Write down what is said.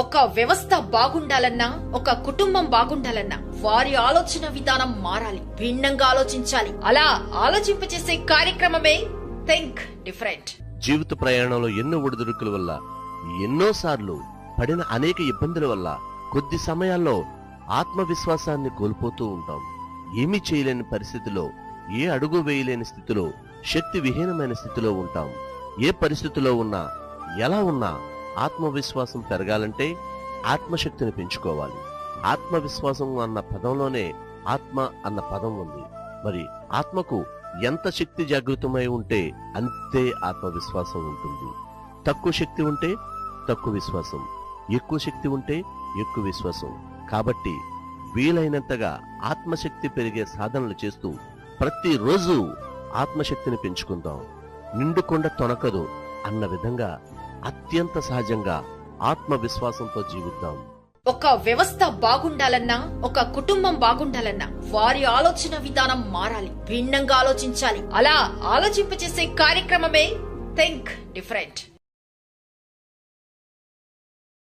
ఒక వ్యవస్థ బాగుండాలన్నా ఒక కుటుంబం బాగుండాలన్నా వారి ఆలోచన విధానం మారాలి భిన్నంగా ఆలోచించాలి. అలా ఆలోచింపచేసే కార్యక్రమమే థింక్ డిఫరెంట్ జీవిత ప్రయాణంలో ఎన్నో ఒడిదుడుకుల వల్ల ఎన్నోసార్లు పడిన అనేక ఇబ్బందుల వల్ల కొద్ది సమయాల్లో ఆత్మవిశ్వాసాన్ని కోల్పోతూ ఉంటాం. ఏమీ చేయలేని పరిస్థితిలో ఏ అడుగు వేయలేని స్థితిలో శక్తి విహీనమైన స్థితిలో ఉంటాం. ఏ పరిస్థితిలో ఉన్నా ఎలా ఉన్నా ఆత్మవిశ్వాసం పెరగాలంటే ఆత్మశక్తిని పెంచుకోవాలి. ఆత్మవిశ్వాసం అన్న పదంలోనే ఆత్మ అన్న పదం ఉంది. మరి ఆత్మకు ఎంత శక్తి జాగృతమై ఉంటే అంతే ఆత్మవిశ్వాసం ఉంటుంది. తక్కువ శక్తి ఉంటే తక్కువ విశ్వాసం. ఎక్కువ శక్తి ఉంటే ఎక్కువ విశ్వాసం. కాబట్టి వీలైనంతగా ఆత్మశక్తి పెరిగే సాధనలు చేస్తూ ప్రతిరోజు ఆత్మశక్తిని పెంచుకుందాం. నిండుకొండ తొనకదు అన్న విధంగా అత్యంత సహజంగా ఆత్మవిశ్వాసంతో జీవిద్దాం. ఒక వ్యవస్థ బాగుండాలన్నా ఒక కుటుంబం బాగుండాలన్నా వారి ఆలోచన విధానం మారాలి భిన్నంగా ఆలోచించాలి. అలా ఆలోచింపచేసే కార్యక్రమమే థింక్ డిఫరెంట్.